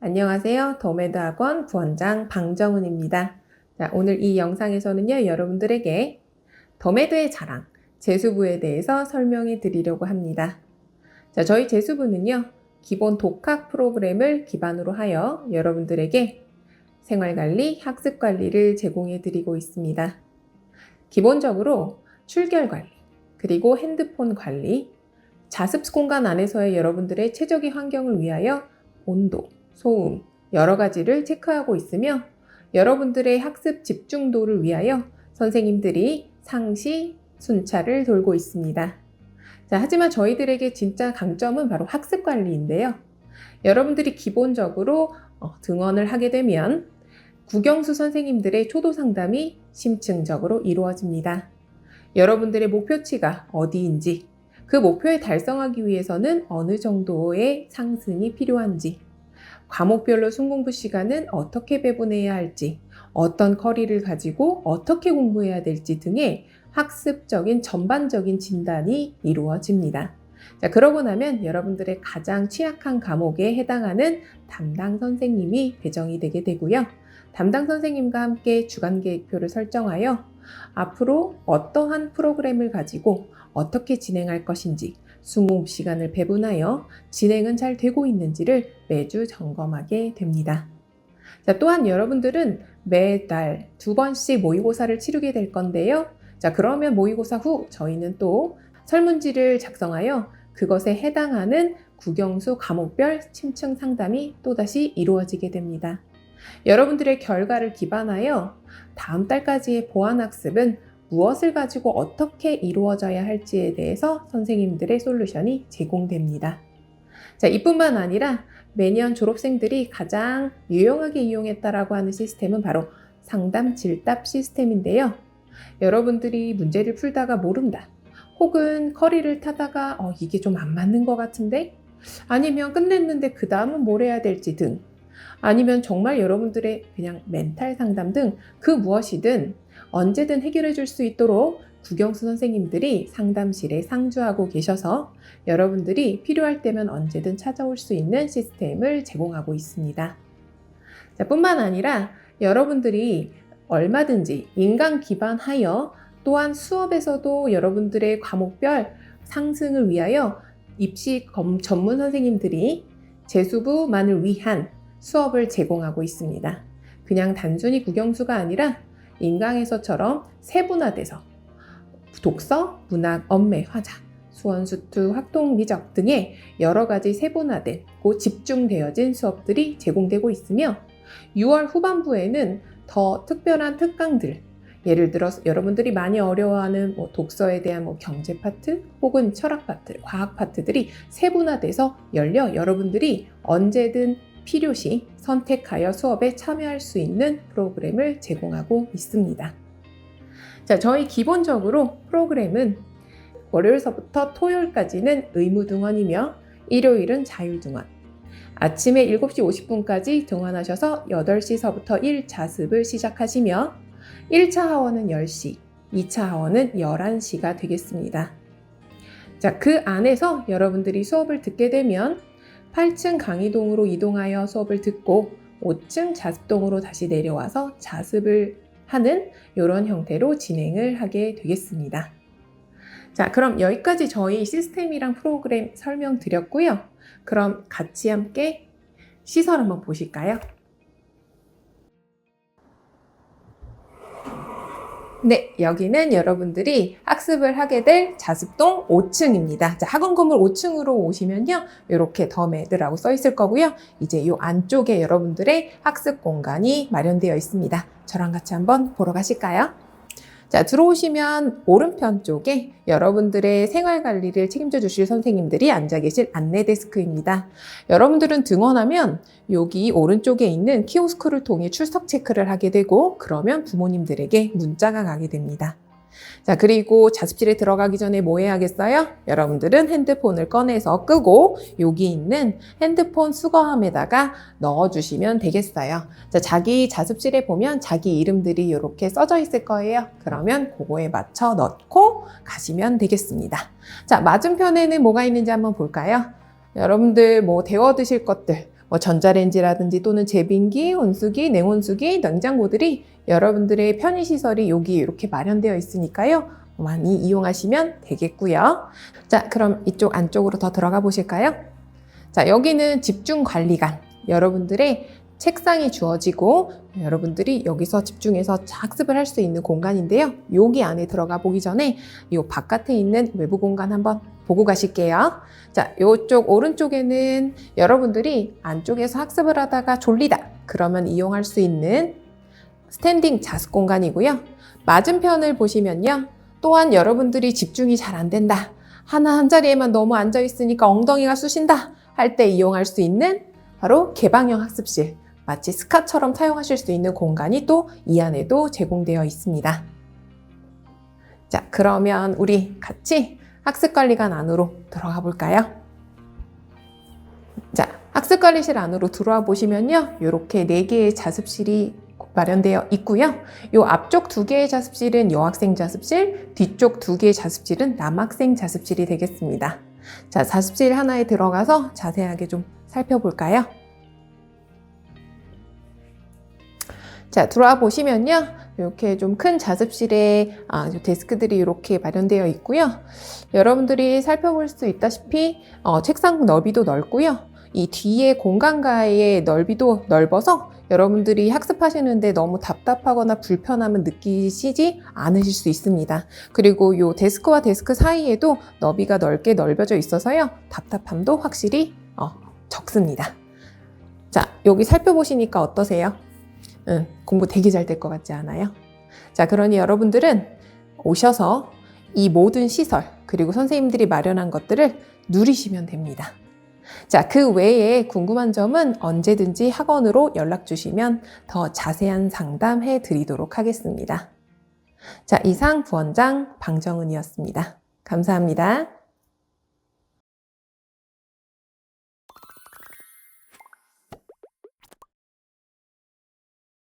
안녕하세요. 더메드 학원 부원장 방정은입니다. 자, 오늘 이 영상에서는요, 여러분들에게 더메드의 자랑, 재수부에 대해서 설명해 드리려고 합니다. 자, 저희 재수부는요, 기본 독학 프로그램을 기반으로 하여 여러분들에게 생활관리, 학습관리를 제공해 드리고 있습니다. 기본적으로 출결 관리, 그리고 핸드폰 관리, 자습 공간 안에서의 여러분들의 최적의 환경을 위하여 온도, 소음, 여러 가지를 체크하고 있으며 여러분들의 학습 집중도를 위하여 선생님들이 상시, 순차를 돌고 있습니다. 자, 하지만 저희들에게 진짜 강점은 바로 학습 관리인데요. 여러분들이 기본적으로 어, 등원을 하게 되면 국영수 선생님들의 초도 상담이 심층적으로 이루어집니다. 여러분들의 목표치가 어디인지, 그 목표에 달성하기 위해서는 어느 정도의 상승이 필요한지, 과목별로 순공부 시간은 어떻게 배분해야 할지, 어떤 커리를 가지고 어떻게 공부해야 될지 등의 학습적인 전반적인 진단이 이루어집니다. 자, 그러고 나면 여러분들의 가장 취약한 과목에 해당하는 담당 선생님이 배정이 되게 되고요. 담당 선생님과 함께 주간 계획표를 설정하여 앞으로 어떠한 프로그램을 가지고 어떻게 진행할 것인지 수무 시간을 배분하여 진행은 잘 되고 있는지를 매주 점검하게 됩니다. 자, 또한 여러분들은 매달 두 번씩 모의고사를 치르게 될 건데요. 자, 그러면 모의고사 후 저희는 또 설문지를 작성하여 그것에 해당하는 국영수 과목별 침층 상담이 또다시 이루어지게 됩니다. 여러분들의 결과를 기반하여 다음 달까지의 보완학습은 무엇을 가지고 어떻게 이루어져야 할지에 대해서 선생님들의 솔루션이 제공됩니다. 자, 이뿐만 아니라 매년 졸업생들이 가장 유용하게 이용했다라고 하는 시스템은 바로 상담 질답 시스템인데요. 여러분들이 문제를 풀다가 모른다. 혹은 커리를 타다가 어, 이게 좀 안 맞는 것 같은데? 아니면 끝냈는데 그 다음은 뭘 해야 될지 등. 아니면 정말 여러분들의 그냥 멘탈 상담 등 그 무엇이든 언제든 해결해 줄 수 있도록 국영수 선생님들이 상담실에 상주하고 계셔서 여러분들이 필요할 때면 언제든 찾아올 수 있는 시스템을 제공하고 있습니다. 자, 뿐만 아니라 여러분들이 얼마든지 인강 기반하여 또한 수업에서도 여러분들의 과목별 상승을 위하여 입시 검, 전문 선생님들이 재수부만을 위한 수업을 제공하고 있습니다. 그냥 단순히 국영수가 아니라 인강에서처럼 세분화돼서 독서, 문학, 엄매, 화자, 수원수투, 학동, 미적 등의 여러 가지 세분화된 고 집중되어진 수업들이 제공되고 있으며 6월 후반부에는 더 특별한 특강들 예를 들어 여러분들이 많이 어려워하는 뭐 독서에 대한 뭐 경제 파트 혹은 철학 파트, 과학 파트들이 세분화돼서 열려 여러분들이 언제든 필요시 선택하여 수업에 참여할 수 있는 프로그램을 제공하고 있습니다. 자, 저희 기본적으로 프로그램은 월요일서부터 토요일까지는 의무 등원이며 일요일은 자율 등원. 아침에 7시 50분까지 등원하셔서 8시서부터 1자습을 시작하시며 1차 하원은 10시, 2차 하원은 11시가 되겠습니다. 자, 그 안에서 여러분들이 수업을 듣게 되면 8층 강의동으로 이동하여 수업을 듣고 5층 자습동으로 다시 내려와서 자습을 하는 이런 형태로 진행을 하게 되겠습니다. 자, 그럼 여기까지 저희 시스템이랑 프로그램 설명드렸고요. 그럼 같이 함께 시설 한번 보실까요? 네, 여기는 여러분들이 학습을 하게 될 자습동 5층입니다. 자, 학원 건물 5층으로 오시면요. 이렇게 더 매드라고 써 있을 거고요. 이제 이 안쪽에 여러분들의 학습 공간이 마련되어 있습니다. 저랑 같이 한번 보러 가실까요? 자, 들어오시면 오른편 쪽에 여러분들의 생활 관리를 책임져 주실 선생님들이 앉아 계실 안내 데스크입니다. 여러분들은 등원하면 여기 오른쪽에 있는 키오스크를 통해 출석 체크를 하게 되고 그러면 부모님들에게 문자가 가게 됩니다. 자, 그리고 자습실에 들어가기 전에 뭐 해야겠어요? 여러분들은 핸드폰을 꺼내서 끄고 여기 있는 핸드폰 수거함에다가 넣어주시면 되겠어요. 자, 자기 자습실에 보면 자기 이름들이 이렇게 써져 있을 거예요. 그러면 그거에 맞춰 넣고 가시면 되겠습니다. 자, 맞은편에는 뭐가 있는지 한번 볼까요? 여러분들 뭐 데워 드실 것들, 뭐 전자레인지라든지 또는 제빙기, 온수기, 냉온수기, 냉장고들이 여러분들의 편의시설이 여기 이렇게 마련되어 있으니까요. 많이 이용하시면 되겠고요. 자, 그럼 이쪽 안쪽으로 더 들어가 보실까요? 자, 여기는 집중 관리관. 여러분들의 책상이 주어지고 여러분들이 여기서 집중해서 학습을 할 수 있는 공간인데요. 여기 안에 들어가 보기 전에 이 바깥에 있는 외부 공간 한번 보고 가실게요. 자, 이쪽 오른쪽에는 여러분들이 안쪽에서 학습을 하다가 졸리다. 그러면 이용할 수 있는 스탠딩 자습 공간이고요. 맞은편을 보시면요. 또한 여러분들이 집중이 잘 안 된다. 하나 한 자리에만 너무 앉아 있으니까 엉덩이가 쑤신다. 할 때 이용할 수 있는 바로 개방형 학습실. 마치 스카처럼 사용하실 수 있는 공간이 또 이 안에도 제공되어 있습니다. 자, 그러면 우리 같이 학습관리관 안으로 들어가 볼까요? 자, 학습관리실 안으로 들어와 보시면요. 이렇게 네 개의 자습실이 마련되어 있고요. 요 앞쪽 두 개의 자습실은 여학생 자습실, 뒤쪽 두 개의 자습실은 남학생 자습실이 되겠습니다. 자, 자습실 하나에 들어가서 자세하게 좀 살펴볼까요? 자, 들어와 보시면요. 이렇게 좀 큰 자습실에 아, 데스크들이 이렇게 마련되어 있고요. 여러분들이 살펴볼 수 있다시피 어, 책상 너비도 넓고요. 이 뒤에 공간가의 넓이도 넓어서 여러분들이 학습하시는데 너무 답답하거나 불편함을 느끼시지 않으실 수 있습니다. 그리고 이 데스크와 데스크 사이에도 너비가 넓게 넓혀져 있어서요. 답답함도 확실히 어, 적습니다. 자, 여기 살펴보시니까 어떠세요? 응, 공부 되게 잘 될 것 같지 않아요? 자, 그러니 여러분들은 오셔서 이 모든 시설, 그리고 선생님들이 마련한 것들을 누리시면 됩니다. 자, 그 외에 궁금한 점은 언제든지 학원으로 연락 주시면 더 자세한 상담해 드리도록 하겠습니다. 자, 이상 부원장 방정은이었습니다. 감사합니다.